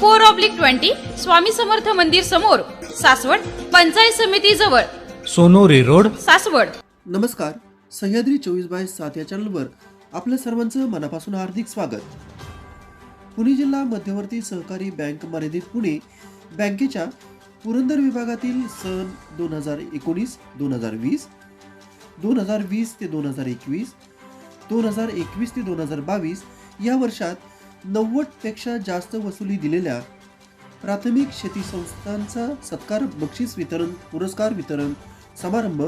four oblique twenty Swami Samarth मंदिर समोर सासवड पंचायत समिती जवळ. सोनोरी रोड. सासवड. नमस्कार सह्याद्री चोवीस बाय सात या चॅनलवर आपल्या सर्वांचं मनापासून हार्दिक स्वागत. पुणे जिल्हा मध्यवर्ती सहकारी बँक मर्यादित पुणे बँकेच्या पुरंदर विभागातील सन दोन हजार एकोणीस दोन हजार वीस दोन हजार वीस ते दोन हजार एकवीस दोन हजार एकवीस ते दोन हजार बावीस या वर्षात नव्वदपेक्षा जास्त वसुली दिलेल्या प्राथमिक शेती संस्थांचा सत्कार बक्षीस वितरण पुरस्कार वितरण समारंभ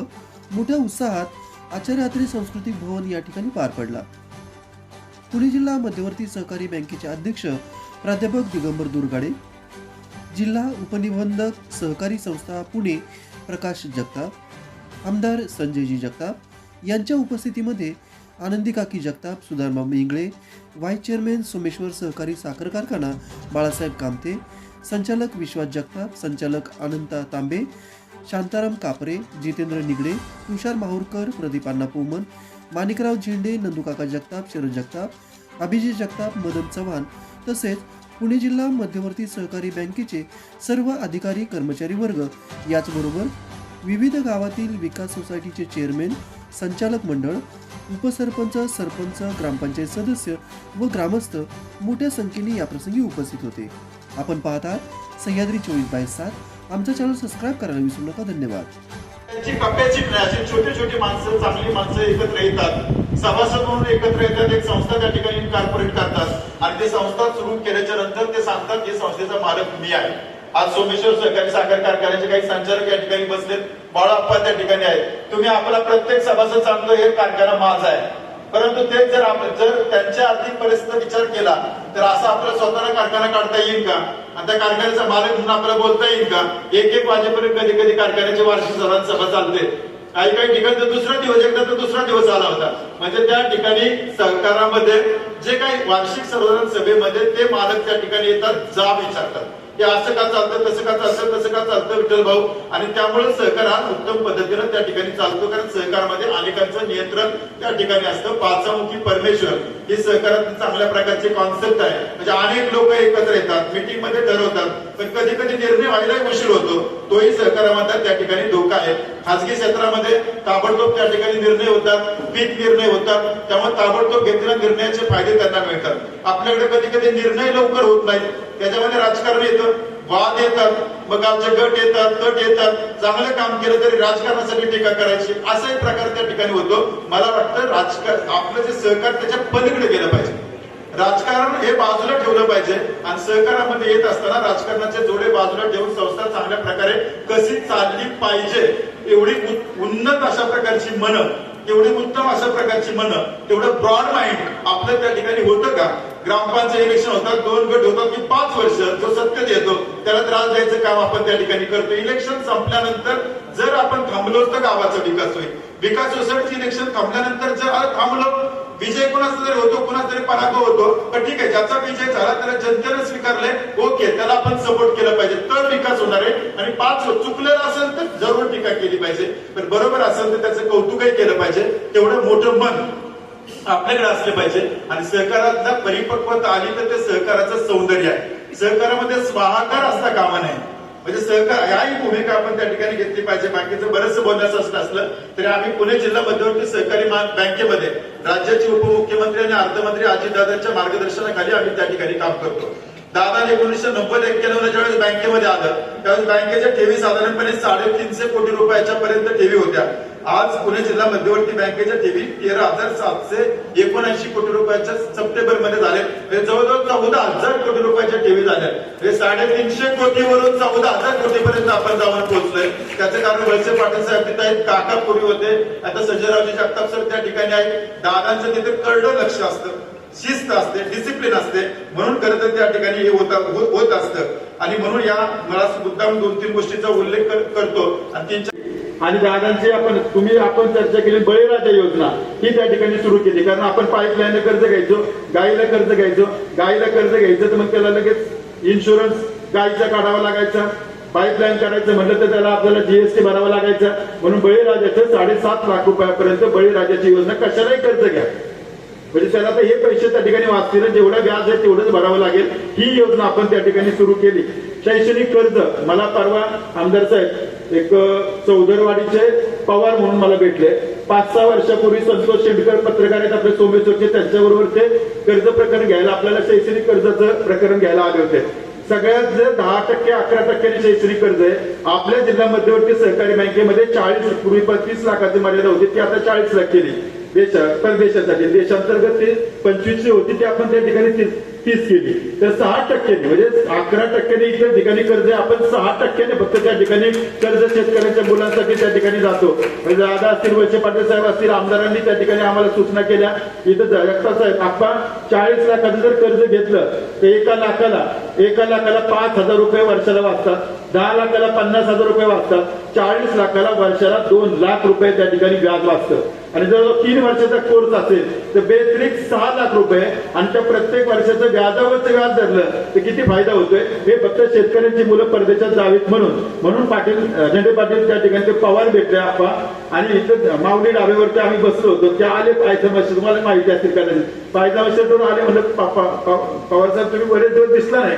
मोठ्या उत्साहात आचार्यात्री सांस्कृतिक भवन या ठिकाणी पार पडला. पुणे जिल्हा मध्यवर्ती सहकारी बँकेचे अध्यक्ष प्राध्यापक दिगंबर दुर्गाडे जिल्हा उपनिबंधक सहकारी संस्था पुणे प्रकाश जगताप आमदार संजयजी जगताप यांच्या उपस्थितीमध्ये आनंदी काकी जगताप सुधारमा इंगळे व्हाईस चेअरमॅन सोमेश्वर सहकारी साखर कारखाना बाळासाहेब कामते संचालक विश्वास जगताप संचालक अनंता तांबे शांताराम कापरे जितेंद्र निगडे तुषार माहूरकर प्रदीपांना पोमन माणिकराव झेंडे नंदुकाका जगताप शरद जगताप अभिजित जगताप मदन चव्हाण तसेच पुणे जिल्हा मध्यवर्ती सहकारी बँकेचे सर्व अधिकारी कर्मचारी वर्ग. याचबरोबर विविध गावातील विकास सोसायटीचे चेअरमॅन संचालक मंडळ उपसरपंच सरपंच ग्रामपंचायत सदस्य व ग्रामस्थ मोठ्या संख्येने याप्रसंगी उपस्थित होते. आपण पाहता सह्याद्री चोवीस बाय सात. आमचा चॅनल सबस्क्राईब करायला विसरू नका. धन्यवाद. त्यांची कप्प्याची अशी छोटी छोटी माणसं चांगली माणसं एकत्र येतात. सभासद म्हणून एकत्र येतात. एक संस्था त्या ठिकाणी कॉर्पोरेट करतात. आणि ते संस्था सुरू केल्याच्यानंतर ते सांगतात की संस्थेचा मालक मी आहे. आज सोमेश्वर सहकारी साखर कारखान्याचे काही संचालक या ठिकाणी बसलेत. बाळाप्पा त्या ठिकाणी आहेत. तुम्ही आपला प्रत्येक सभासद सांगतो हे कारखाना माझा आहे. परंतु ते जर आप जर त्यांच्या आर्थिक परिस्थितीचा विचार केला तर असा आपला स्वतःला कारखाना काढता येईल का? आणि त्या कारखान्याचा मालक म्हणून आपल्याला बोलता येईल का? एक एक वाजेपर्यंत कधी कधी कारखान्याचे वार्षिक सर्वांत सभा चालते. काही काही ठिकाणी तर दुसरा दिवस एकदा तर दुसरा दिवस आला होता. म्हणजे त्या ठिकाणी सहकारामध्ये जे काही वार्षिक सर्वसाधारण सभेमध्ये ते मालक त्या ठिकाणी येतात जा विचारतात. की असं का चालतं तसं का चालतं तसं का चालतं विठ्ठल भाऊ? आणि त्यामुळे सहकार हा उत्तम पद्धतीनं त्या ठिकाणी चालतो कारण सहकारामध्ये अनेकांचं नियंत्रण त्या ठिकाणी असतं. पाचामुखी परमेश्वर हे सहकारात चांगल्या प्रकारचे कॉन्सेप्ट आहे. म्हणजे अनेक लोक एकत्र येतात मिटिंगमध्ये ठरवतात पण कधी कधी निर्णय व्हायला उशीर होतो. तोही सहकारामध्ये त्या ठिकाणी धोका आहे. खासगी क्षेत्रामध्ये ताबडतोब त्या ठिकाणी निर्णय होतात पीक निर्णय होतात. त्यामुळे ताबडतोब घेतलेल्या निर्णयाचे फायदे त्यांना मिळतात. आपल्याकडे कधी कधी निर्णय लवकर होत नाही. त्याच्यामध्ये राजकारण येतं. वाद येतात मग आमचे गट येतात तट येतात. चांगलं काम केलं तरी राजकारणासाठी टीका करायची. असाही प्रकार त्या ठिकाणी होतो. मला वाटतं राजकारण आपलं जे सहकार त्याच्या पलीकडे गेलं पाहिजे. राजकारण हे बाजूला ठेवलं पाहिजे. आणि सहकारामध्ये येत असताना राजकारणाचे जोडे बाजूला ठेवून संस्था चांगल्या प्रकारे कशी चालली पाहिजे एवढी उन्नत अशा प्रकारची मन तेवढी उत्तम अशा प्रकारची मन तेवढं ब्रॉड माइंड आपलं त्या ठिकाणी होतं का? ग्रामपंचायत इलेक्शन होतात दोन गट होतात की पाच वर्ष जो सत्यत येतो त्याला त्रास द्यायचं काम आपण त्या ठिकाणी करतो. इलेक्शन संपल्यानंतर जर आपण थांबलो तर गावाचा विकास होईल. विकास सोसायटीचे इलेक्शन थांबल्यानंतर जर थांबलो विजय कोणाचा तरी होतो कोणाचा तरी पराभव होतो पण ठीक आहे ज्याचा विजय झाला त्याला जनतेनं स्वीकारले ओके त्याला आपण सपोर्ट केलं पाहिजे. तर विकास होणार आहे. आणि पाच चुकलेलं असेल तर जरूर टीका केली पाहिजे. पण बरोबर असेल तर त्याचं कौतुकही केलं पाहिजे. तेवढं मोठं मन आपल्याकडे असले पाहिजे. आणि सहकाराचा परिपक्वता आली तर ते सहकाराचं सौंदर्य आहे. सहकारामध्ये स्वाहाकार असता कामा नये. म्हणजे सहकार याही भूमिका आपण त्या ठिकाणी घेतली पाहिजे. बाकीचं बरंच बोलण्याचं असलं असलं तरी आम्ही पुणे जिल्हा मध्यवर्ती सहकारी बँकेमध्ये राज्याचे उपमुख्यमंत्री आणि अर्थमंत्री अजितदादांच्या मार्गदर्शनाखाली आम्ही त्या ठिकाणी काम करतो. दादा एकोणीसशे नव्वद एक्क्याण्णव ज्यावेळेस बँकेमध्ये आलं त्यावेळेस बँकेच्या ठेवी साधारणपणे साडेतीनशे कोटी रुपयाच्या पर्यंत ठेवी होत्या. आज पुणे जिल्हा मध्यवर्ती बँकेच्या ठेवी तेरा हजार सातशे एकोणऐंशी कोटी रुपयाच्या सप्टेंबरमध्ये झाले. जवळजवळ चौदा हजार कोटी रुपयाच्या ठेवी झाल्या हे साडेतीनशे कोटीवरून चौदा हजार कोटीपर्यंत आपण जाऊन पोहोचलोय. त्याचं कारण वळसे पाटील साहेब तिथे आहेत काका पूर्वी होते. आता संजयरावजी जगताप सर त्या ठिकाणी आहेत. दादांचं तिथे करडं लक्ष असतं. शिस्त असते डिसिप्लिन असते. म्हणून खरं तर त्या ठिकाणी हे हो, होत असतं. आणि म्हणून या मला मुद्दाम दोन तीन गोष्टींचा उल्लेख करतो. आणि तीन आणि दादांची आपण तुम्ही आपण चर्चा केली बळीराजा योजना ही त्या ठिकाणी सुरू केली. कारण आपण पाईपलाईन कर्ज घ्यायचो गाईला कर्ज घ्यायचो. गाईला कर्ज घ्यायचं तर मग त्याला लगेच इन्शुरन्स गाईचा काढावा लागायचा. पाईपलाईन काढायचं म्हटलं तर त्याला आपल्याला जीएसटी भरावा लागायचा. म्हणून बळीराजाचं साडेसात लाख रुपयापर्यंत बळीराजाची योजना कशालाही कर्ज घ्या. म्हणजे त्याला तर हे पैसे त्या ठिकाणी वाचतील. जेवढं व्याज आहे तेवढंच भरावं लागेल. ही योजना आपण त्या ठिकाणी सुरू केली. शैक्षणिक कर्ज मला परवा आमदार साहेब एक चौदरवाडीचे पवार म्हणून मला भेटले. पाच सहा वर्षापूर्वी संतोष शेडकर पत्रकार आहेत आपले सोमेश्वरचे त्यांच्याबरोबर ते कर्ज प्रकरण घ्यायला आपल्याला शैक्षणिक कर्जाचं प्रकरण घ्यायला आले होते. सगळ्यात जे दहा टक्के अकरा टक्क्याने शैक्षणिक कर्ज आहे आपल्या जिल्हा मध्यवर्ती सहकारी बँकेमध्ये चाळीस पूर्वी पस्तीस लाखाची मर्यादा होती ती आता चाळीस लाख केली. देशा परदेशासाठी देशांतर्गत ते पंचवीसशे होती ते आपण त्या ठिकाणी तीस केली. तर सहा टक्क्यांनी म्हणजे अकरा टक्क्याने इतर ठिकाणी कर्ज आहे, आपण सहा टक्क्याने फक्त त्या ठिकाणी कर्ज शेतकऱ्यांच्या मुलांसाठी त्या ठिकाणी जातो. म्हणजे दादा असतील वळसे पाटील साहेब असतील आमदारांनी त्या ठिकाणी आम्हाला सूचना केल्या. इथं जगता साहेब आपण चाळीस लाखाचं जर कर्ज घेतलं तर एका लाखाला एका लाखाला पाच हजार रुपये वर्षाला वाचतात. दहा लाखाला पन्नास हजार रुपये वाचतात. चाळीस लाखाला वर्षाला दोन लाख रुपये त्या ठिकाणी व्याज वाचतं. आणि जर तीन वर्षाचा कोर्स असेल तर बेसिक सहा लाख रुपये आणि त्या प्रत्येक वर्षाचं व्याजावरचं व्याज धरलं तर किती फायदा होतोय? हे फक्त शेतकऱ्यांची मुलं परदेशात जावीत म्हणून. म्हणून पाटील झेंडे पाटील त्या ठिकाणी ते पवार भेटले आपा आणि इथं माऊली डाबेवरती आम्ही बसलो होतो. त्या आले पायथामाशी तुम्हाला माहिती असतील कदाचित पायथामाशीतून आले म्हणलं पवार साहेब तुम्ही बरेच दिवस दिसला नाही.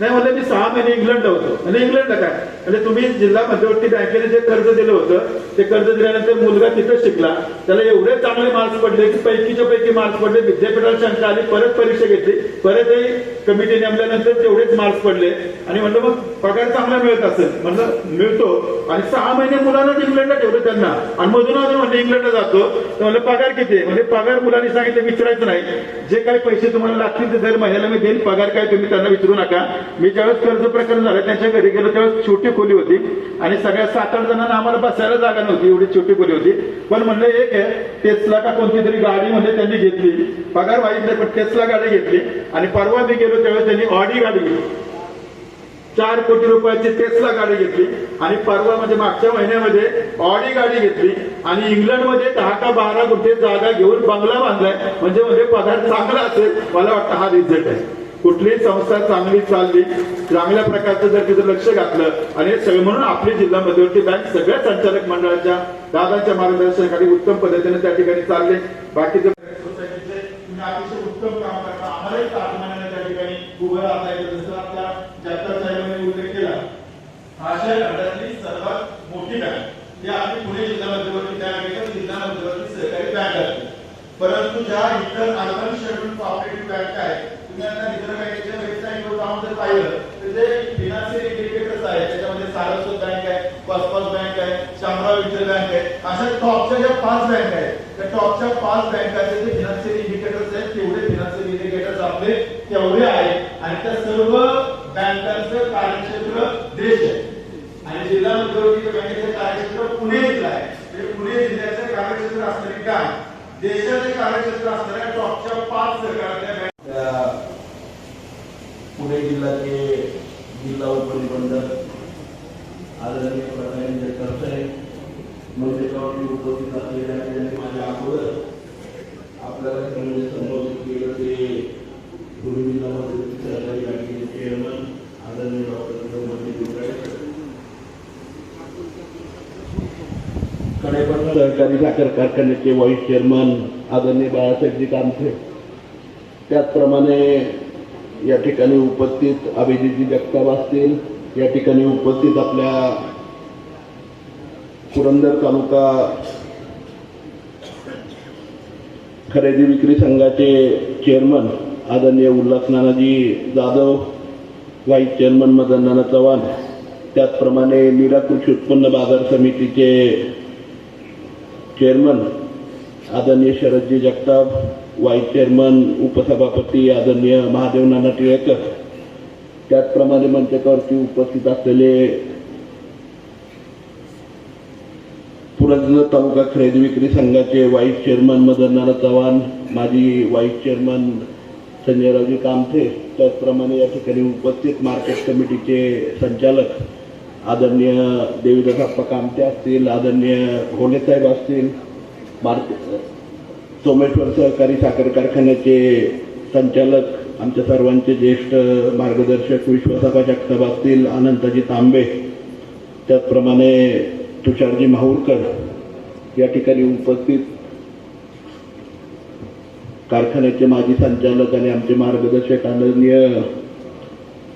नाही म्हणलं मी सहा महिने इंग्लंडला होतो. म्हणजे इंग्लंडला काय? म्हणजे तुम्ही जिल्हा मध्यवर्ती बँकेने जे कर्ज दिलं होतं ते कर्ज दिल्यानंतर मुलगा तिथं शिकला. त्याला एवढे चांगले मार्क्स पडले की पैकीच्या पैकी मार्क्स पडले. विद्यापीठाला शंका आली परत परीक्षा घेतली. परतही कमिटी नेमल्यानंतर तेवढेच मार्क्स पडले. आणि म्हणलं मग पगार चांगला मिळत असेल. म्हणलं मिळतो. आणि सहा महिने मुलांना इंग्लंडला ठेवलं त्यांना. आणि मधून अजून म्हणजे इंग्लंडला जातो. तर म्हणलं पगार किती म्हणजे पगार मुलांनी सांगितलं विचारायचं नाही. जे काही पैसे तुम्हाला लागतील ते दर महिन्याला मी देईन. पगार काय तुम्ही त्यांना विचारू नका. मी ज्यावेळेस कर्ज प्रकरण झालं त्यांच्या घरी गेलो त्यावेळेस छोटी खोली होती. आणि सगळ्या सात आठ जणांना आम्हाला बसायला जागा नव्हती एवढी छोटी खोली होती. पण म्हणलं एक आहे टेस्ला का कोणती तरी गाडी म्हणजे त्यांनी घेतली. पगार वाईट नाही पण टेस्ला गाडी घेतली. आणि परवा मी गेलो त्यावेळेस त्यांनी ऑडी गाडी घेतली. चार कोटी रुपयाची टेस्ला गाडी घेतली. आणि परवा म्हणजे मागच्या महिन्यामध्ये ऑडी गाडी घेतली. आणि इंग्लंडमध्ये दहा का बारा गुंठे जागा घेऊन बंगला बांधलाय. म्हणजे म्हणजे पगार चांगला असेल मला वाटतं हा रिझल्ट आहे. कुठलीही संस्था चांगली चालली चांगल्या प्रकारचं जर तिथं लक्ष घातलं आणि हे सगळं म्हणून आपली जिल्हा मध्यवर्ती बँक सगळ्या संचालक मंडळाच्या दादाच्या मार्गदर्शनाखाली उत्तम पद्धतीने त्या ठिकाणी चालले. बाकीचे म्हणजे अतिशय उत्तम काम करता आम्हालाही ताजमानाने त्या ठिकाणी उभं राहता येतं. जसं आपल्या जगताप साहेबांनी उल्लेख केला आशिया खंडातली सर्वात मोठी बँक ही आपली पुणे जिल्हा मध्यवर्ती बँक आहे जिल्हा मध्यवर्ती सहकारी बँक आहे. परंतु ज्या इतर अर्बन शेड्यूल कॉपरेटिव्ह बँक आहे तुम्ही रिझर्व्ह बँकेच्या वेबसाईटवर जाऊन जर पाहिलं तर जे फिनान्शियल इंडिकेटर्स आहेत. त्याच्यामध्ये सारस्वत बँक आहे कॉस्पॉस बँक आहे शामराव विठ्ठल बँक आहे. अशा टॉपच्या ज्या पाच बँक आहेत त्या टॉपच्या पाच बँकाचे जे फिनान्शियल इंडिकेटर्स आहेत तेवढे फिनान्शियल इंडिकेटर्स आपले तेवढे आहेत. आणि त्या सर्व बँकांचं कार्यक्षेत्र देश आहे. आणि जिल्हा मध्यवर्ती बँकेचं कार्यक्षेत्र पुणे जिल्हा आहे. म्हणजे पुणे जिल्ह्याचं कार्यक्षेत्र असणारी बँक देशाचे कार्यक्षेत्र असणाऱ्या टॉपच्या पाच सरकारच्या बँक त्या पुणे जिल्ह्याचे जिल्हा उपनिबंधक आदरणीय प्रधान करताय म्हणजे मंचावरती उपस्थित असलेल्या त्यांनी माझ्या अगोदर आपल्याला म्हणजे संबोधित केलं ते पुणे जिल्ह्यामध्ये सरकारी बँकेचे चेअरमन आदरणीय डॉक्टर मंत्री कडेपण सहकारी साखर कारखान्याचे व्हाईस चेअरमन आदरणीय बाळासाहेबजी कामथे त्याचप्रमाणे या ठिकाणी उपस्थित अभिजितजी जगताप असतील. या ठिकाणी उपस्थित आपल्या पुरंदर तालुका खरेदी विक्री संघाचे चेअरमन आदरणीय उल्हास नानाजी जाधव व्हाईस चेअरमन मदन नाना चव्हाण त्याचप्रमाणे निराकृषी उत्पन्न बाजार समितीचे चेअरमन आदरणीय शरदजी जगताप वाईस चेअरमन उपसभापती आदरणीय महादेव नाना टिळेकर त्याचप्रमाणे मंचकावरती उपस्थित असलेले पुरंदर तालुका खरेदी विक्री संघाचे व्हाईस चेअरमन मदन नाना चव्हाण माजी व्हाईस चेअरमन संजयरावजी कामथे त्याचप्रमाणे या ठिकाणी उपस्थित मार्केट कमिटीचे संचालक आदरणीय देवीदास आप्पा कामते असतील आदरणीय होलेसाहेब असतील मार्केट सोमेश्वर सहकारी साखर कारखान्याचे संचालक आमच्या सर्वांचे ज्येष्ठ मार्गदर्शक विश्वासाच्या जगताप असतील अनंताजी तांबे त्याचप्रमाणे तुषारजी माहूरकर या ठिकाणी उपस्थित कारखान्याचे माजी संचालक आणि आमचे मार्गदर्शक आदरणीय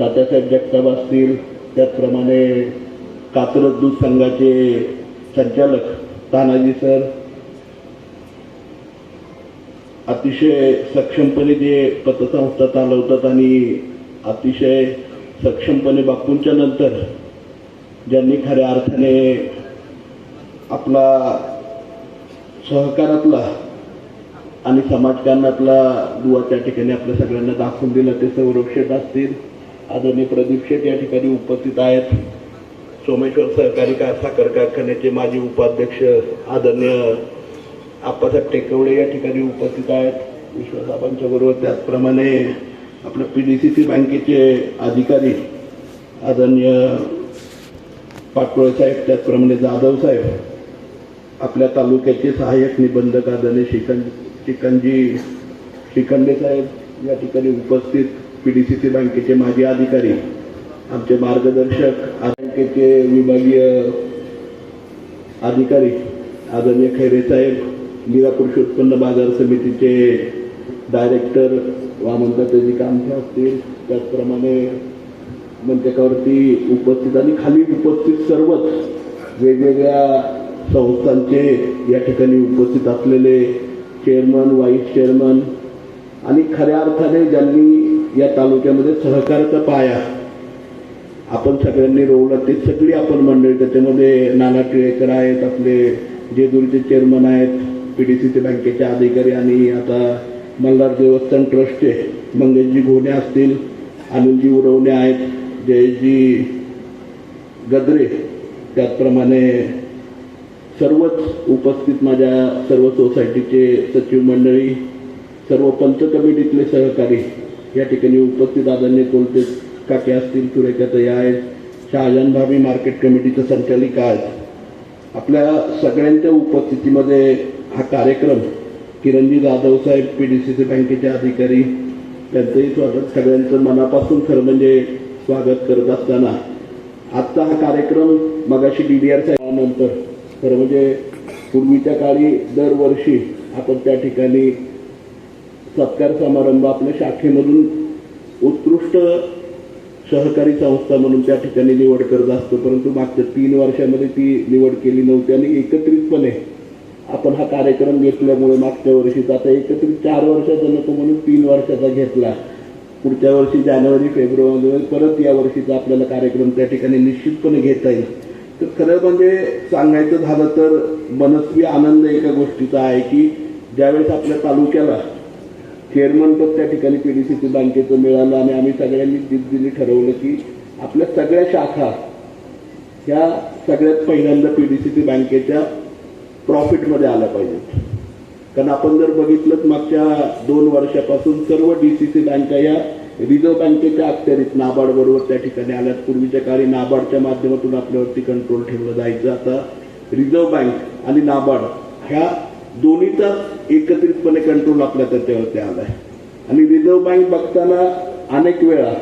तात्यासाहेब जगताप असतील त्याचप्रमाणे कात्रज दूध संघाचे संचालक तानाजी सर अतिशय सक्षमपणे जे पतसंस्था चालवतात आणि अतिशय सक्षमपणे बापूंच्या नंतर ज्यांनी खऱ्या अर्थाने आपला सहकारातला आणि समाजकारणातला दुवा त्या ठिकाणी आपल्या सगळ्यांना दाखवून दिला ते सौरभ शेठ असतील आदरणीय प्रदीप शेठ या ठिकाणी उपस्थित आहेत. सोमेश्वर सहकारी कार साखर कारखान्याचे माजी उपाध्यक्ष आदरणीय आप्पासाहेब टेकवडे या ठिकाणी उपस्थित आहेत. विश्वासाबांच्या बरोबर त्याचप्रमाणे आपल्या पी डी सी सी बँकेचे अधिकारी आदरणीय पाटोळे साहेब त्याचप्रमाणे जाधव साहेब आपल्या तालुक्याचे सहाय्यक निबंधक आदरणीय शिकं शिकंजी शिकंडे साहेब या ठिकाणी उपस्थित पी डी सी सी बँकेचे माजी अधिकारी आमचे मार्गदर्शक बँकेचे विभागीय अधिकारी आदरणीय खैरे साहेब लीला कृषी उत्पन्न बाजार समितीचे डायरेक्टर वामनताजी कामथे असतील. त्याचप्रमाणे मंचकावरती उपस्थित आणि खाली उपस्थित सर्वच वेगवेगळ्या संस्थांचे या ठिकाणी उपस्थित असलेले चेअरमन व्हाईस चेअरमन आणि खऱ्या अर्थाने ज्यांनी या तालुक्यामध्ये सहकाराचा पाया आपण सगळ्यांनी रोवला ते सगळी आपण मंडळी. त्याच्यामध्ये नाना टिळेकर आहेत आपले जेजुरीचे चेअरमन आहेत पी डी सी बँकेचे अधिकारी आणि आता मल्हार देवस्थान ट्रस्टचे मंगेशजी घोणे असतील अनिलजी उरवणे आहेत जयजी गद्रे त्याचप्रमाणे सर्वच उपस्थित माझ्या सर्व सोसायटीचे सचिव मंडळी सर्व पंच कमिटीतले सहकारी या ठिकाणी उपस्थित आदरणीय कोलते काके असतील सुरेखाताई आहेत शहाजान भाभी मार्केट कमिटीचं संचालिका आहेत. आपल्या सगळ्यांच्या उपस्थितीमध्ये हा कार्यक्रम किरणजी जाधव साहेब पी डी सी सी बँकेचे अधिकारी त्यांचंही स्वागत. सगळ्यांचं मनापासून खरं म्हणजे स्वागत करत असताना आजचा हा कार्यक्रम मगाशी डी डी आर साहेबांनंतर खरं म्हणजे पूर्वीच्या काळी दरवर्षी आपण त्या ठिकाणी सत्कार समारंभ आपल्या शाखेमधून उत्कृष्ट सहकारी संस्था म्हणून त्या ठिकाणी निवड करत असतो. परंतु मागच्या तीन वर्षामध्ये ती निवड केली नव्हती आणि एकत्रितपणे आपण हा कार्यक्रम घेतल्यामुळे मागच्या वर्षीचा आता एकत्रित चार वर्षाचा नको म्हणून तीन वर्षाचा घेतला. पुढच्या वर्षी जानेवारी फेब्रुवारी परत या वर्षीचा आपल्याला कार्यक्रम त्या ठिकाणी निश्चितपणे घेता येईल. तर खरं म्हणजे सांगायचं झालं तर मनस्वी आनंद एका गोष्टीचा आहे की ज्यावेळेस आपल्या तालुक्याला चेअरमनपद त्या ठिकाणी पी डी सी सी बँकेचं मिळालं आणि आम्ही सगळ्यांनी दिलदिली ठरवलं की आपल्या सगळ्या शाखा ह्या सगळ्यात पहिल्यांदा पी डी सी सी बँकेच्या प्रॉफिटमध्ये आल्या पाहिजेत कारण आपण जर बघितलं मागच्या दोन वर्षापासून सर्व डी सी सी बँका या रिझर्व्ह बँकेच्या अखत्यारीत नाबार्ड बरोबर त्या ठिकाणी आल्यात. पूर्वीच्या काळी नाबार्डच्या माध्यमातून आपल्यावरती कंट्रोल ठेवलं जायचं. आता रिझर्व्ह बँक आणि नाबार्ड ह्या दोन्हीचा एकत्रितपणे कंट्रोल आपल्या त्याच्यावरती आलाय. आणि रिझर्व्ह बँक बघताना अनेक वेळा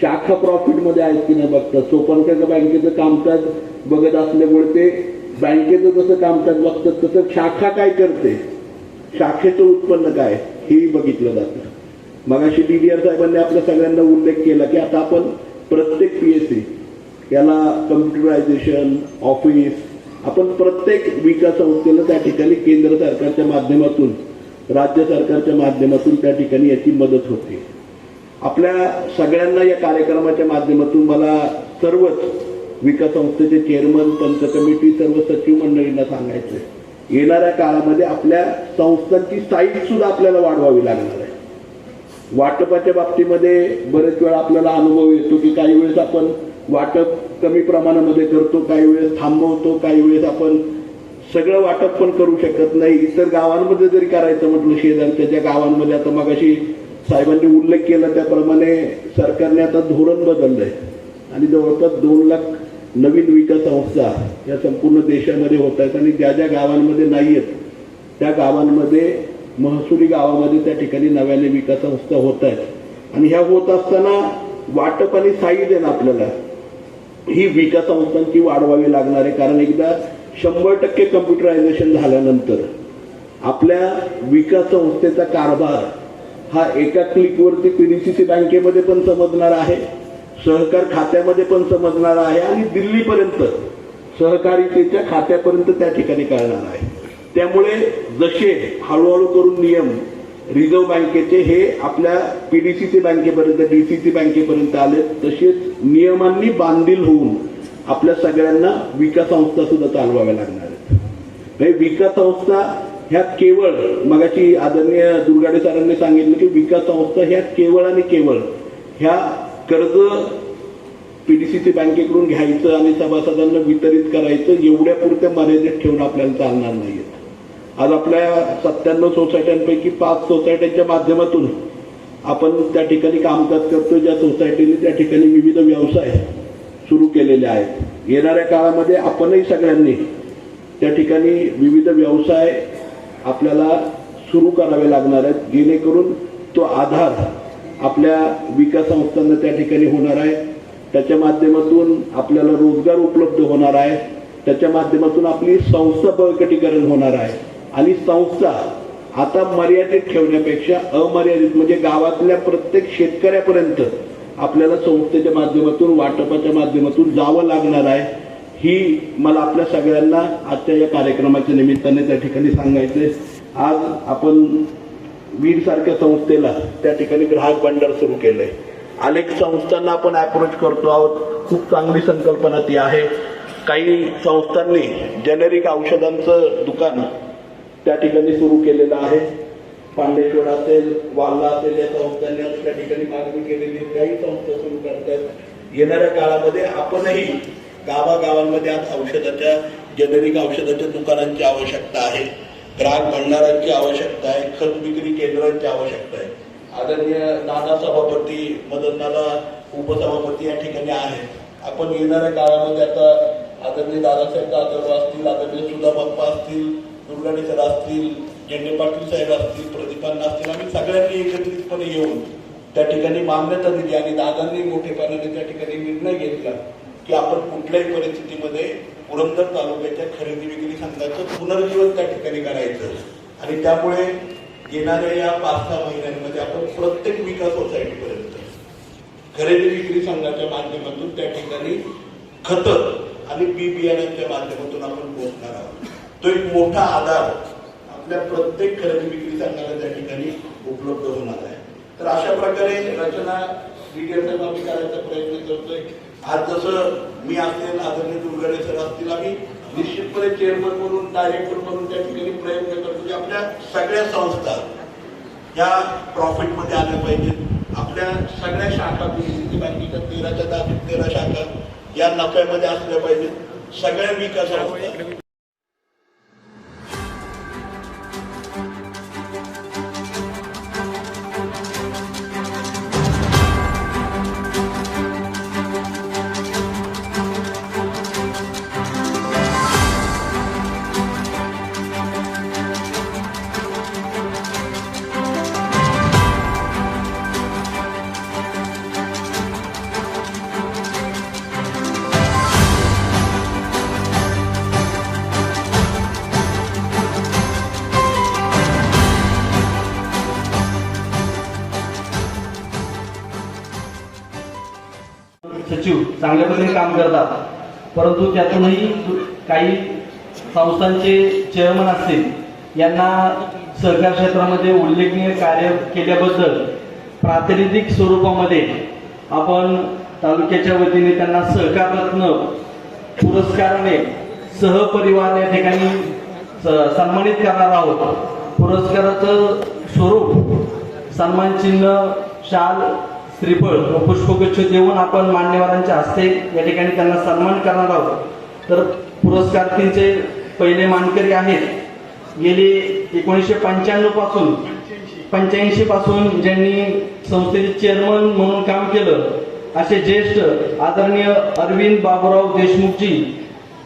शाखा प्रॉफिटमध्ये आहेत की नाही बघतात सोपनकाका बँकेचं कामकाज बघत असल्यामुळे ते बँकेचं जसं कामकाज बघतात तसं शाखा काय करते? शाखेचं उत्पन्न काय? हेही बघितलं जातं. मगाशी डी डी आर साहेबांनी आपल्या सगळ्यांना उल्लेख केला की आता आपण प्रत्येक पी एस सी याला कम्प्युटरायझेशन ऑफिस आपण प्रत्येक विकास संस्थेला त्या ठिकाणी केंद्र सरकारच्या माध्यमातून राज्य सरकारच्या माध्यमातून त्या ठिकाणी याची मदत होते. आपल्या सगळ्यांना या कार्यक्रमाच्या माध्यमातून मला सर्वच विकास संस्थेचे चेअरमन पंच कमिटी सर्व सचिव मंडळींना सांगायचं येणाऱ्या काळामध्ये आपल्या संस्थांची साईज सुद्धा आपल्याला वाढवावी लागणार आहे. वाटपाच्या बाबतीमध्ये बरेच वेळा आपल्याला अनुभव येतो की काही वेळेस आपण वाटप कमी प्रमाणामध्ये करतो काही वेळेस थांबवतो काही वेळेस आपण सगळं वाटप पण करू शकत नाही. इतर गावांमध्ये जरी करायचं म्हटलं शेजारच्या ज्या गावांमध्ये आता मगाशी साहेबांनी उल्लेख केला त्याप्रमाणे सरकारने आता धोरण बदललं आहे आणि जवळपास दोन लाख नवीन विकास संस्था या संपूर्ण देशामध्ये होत आहेत आणि ज्या ज्या गावांमध्ये नाही आहेत त्या गावांमध्ये महसुली गावामध्ये त्या ठिकाणी नव्याने विकास संस्था होत आहेत. आणि ह्या होत असताना वाटप आणि साई देणं आपल्याला ही विकास संस्थांची वाढवावी लागणार आहे. कारण एकदा शंभर टक्के कम्प्युटरायझेशन झाल्यानंतर आपल्या विकास संस्थेचा कारभार हा एका क्लिकवरती पीडीसीसी बँकेमध्ये पण समजणार आहे. सहकार खात्यामध्ये पण समजणार आहे आणि दिल्लीपर्यंत सहकारितेच्या खात्यापर्यंत त्या ठिकाणी कळणार आहे. त्यामुळे जसे हळूहळू करून नियम रिझर्व्ह बँकेचे हे आपल्या पीडीसीसी बँकेपर्यंत डीसीसी बँकेपर्यंत आले तसेच नियमांनी बांधील होऊन आपल्या सगळ्यांना विकास संस्था सुद्धा चालवाव्या लागणार आहेत. म्हणजे विकास संस्था ह्या केवळ मगाची आदरणीय दुर्गाडे सरांनी सांगितलं की विकास संस्था ह्या केवळ आणि केवळ ह्या कर्ज पीडीसीसी बँकेकडून घ्यायचं आणि सभासदांना वितरित करायचं एवढ्या पुरत्या मर्यादित ठेवून आपल्याला चालणार नाहीत आज आपल्या सत्त्याण्णव सोसायट्यांपैकी पाच सोसायट्यांच्या माध्यमातून आपण त्या ठिकाणी कामकाज करतो ज्या सोसायटीने त्या ठिकाणी विविध व्यवसाय सुरू केलेले आहेत. येणाऱ्या काळामध्ये आपणही सगळ्यांनी त्या ठिकाणी विविध व्यवसाय आपल्याला सुरू करावे लागणार आहेत. जेणेकरून तो आधार आपल्या विकास संस्थांना त्या ठिकाणी होणार आहे. त्याच्या माध्यमातून आपल्याला रोजगार उपलब्ध होणार आहे. त्याच्या माध्यमातून आपली संस्था बळकटीकरण होणार आहे. आणि संस्था आता मर्यादित ठेवण्यापेक्षा अमर्यादित म्हणजे गावातल्या प्रत्येक शेतकऱ्यापर्यंत आपल्याला संस्थेच्या माध्यमातून वाटपाच्या माध्यमातून जावं लागणार आहे. ही मला आपल्या सगळ्यांना आजच्या या कार्यक्रमाच्या निमित्ताने त्या ठिकाणी सांगायचंय. आज आपण वीरसारख्या संस्थेला त्या ठिकाणी ग्राहक भांडार सुरू केलंय. अनेक संस्थांना आपण अप्रोच करतो आहोत. खूप चांगली संकल्पना ती आहे. काही संस्थांनी जेनेरिक औषधांचं दुकान त्या ठिकाणी सुरू केलेलं आहे. पांडेश्वर असेल वाल्ला असेल या संस्थांनी त्या ठिकाणी मागणी केलेली आहे. काही संस्था सुरू करतात येणाऱ्या काळामध्ये आपणही गावागावांमध्ये आज औषधाच्या जेनेरिक औषधाच्या दुकानांची आवश्यकता आहे. ग्राहक भंडारांची आवश्यकता आहे खत विक्री केंद्रांची आवश्यकता आहे. आदरणीय नाना सभापती मदन नाना उपसभापती या ठिकाणी आहेत. आपण येणाऱ्या काळामध्ये आता आदरणीय दादासाहेब जाधव असतील आदरणीय सुधा बाप्पा असतील दुर्गाडे सर असतील झेंडे पाटील साहेब असतील प्रदीपांना असतील आम्ही सगळ्यांनी एकत्रितपणे येऊन त्या ठिकाणी मान्यता दिली आणि दादांनी मोठेपणाने त्या ठिकाणी निर्णय घेतला की आपण कुठल्याही परिस्थितीमध्ये पुरंदर तालुक्याच्या खरेदी विक्री संघाचं पुनर्जीवन त्या ठिकाणी करायचं. आणि त्यामुळे येणाऱ्या या पाच सहा महिन्यांमध्ये आपण प्रत्येक विकास सोसायटीपर्यंत खरेदी विक्री संघाच्या माध्यमातून त्या ठिकाणी खत आणि बी बियाण्यांच्या माध्यमातून आपण पोहोचणार आहोत. तो एक मोठा आधार आपल्या प्रत्येक खरेदी विक्री संघाला त्या ठिकाणी उपलब्ध होणार आहे. तर अशा प्रकारे रचना डिटेल आम्ही करायचा प्रयत्न करतोय. आज जसं मी असेल आदरणीय दुर्गडे सर असतील आम्ही निश्चितपणे चेअरमन म्हणून डायरेक्टर म्हणून त्या ठिकाणी प्रयत्न करतो की आपल्या सगळ्या संस्था या प्रॉफिटमध्ये आल्या पाहिजेत. आपल्या सगळ्या शाखा बँकेच्या तेराच्या दहा तेरा शाखा या नफ्यामध्ये असल्या पाहिजेत. सगळ्या विकास सचिव चांगल्या पद्धतीने काम करतात. परंतु त्यातूनही काही संस्थांचे चेअरमन असतील यांना सहकार क्षेत्रामध्ये उल्लेखनीय कार्य केल्याबद्दल प्रातिनिधिक स्वरूपामध्ये आपण तालुक्याच्या वतीने त्यांना सहकाररत्न पुरस्काराने सहपरिवार या ठिकाणी स- सन्मानित करणार आहोत. पुरस्काराचं स्वरूप सन्मान चिन्ह शाल श्रीफळ व पुष्पगुच्छ देऊन आपण मान्यवरांच्या हस्ते या ठिकाणी त्यांना सन्मान करणार आहोत. तर पुरस्कारार्थींचे पहिले मानकरी आहेत. गेली एकोणीसशे पंच्याण्णवपासून पंच्याऐंशी पासून ज्यांनी संस्थेचे चेअरमन म्हणून काम केलं असे ज्येष्ठ आदरणीय अरविंद बाबुराव देशमुखजी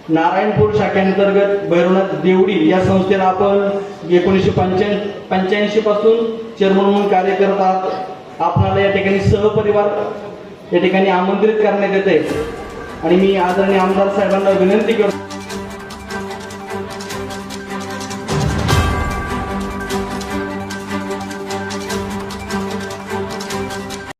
नारायणपूर शाखेअंतर्गत भैरवनाथ देवडी या संस्थेला आपण एकोणीसशे पंच्या पंच्याऐंशी पासून चेअरमन म्हणून कार्य करत आहात. आपणाला या ठिकाणी सहपरिवार या ठिकाणी आमंत्रित करण्यात येते आणि मी आदरणीय आमदार साहेबांना विनंती करतो.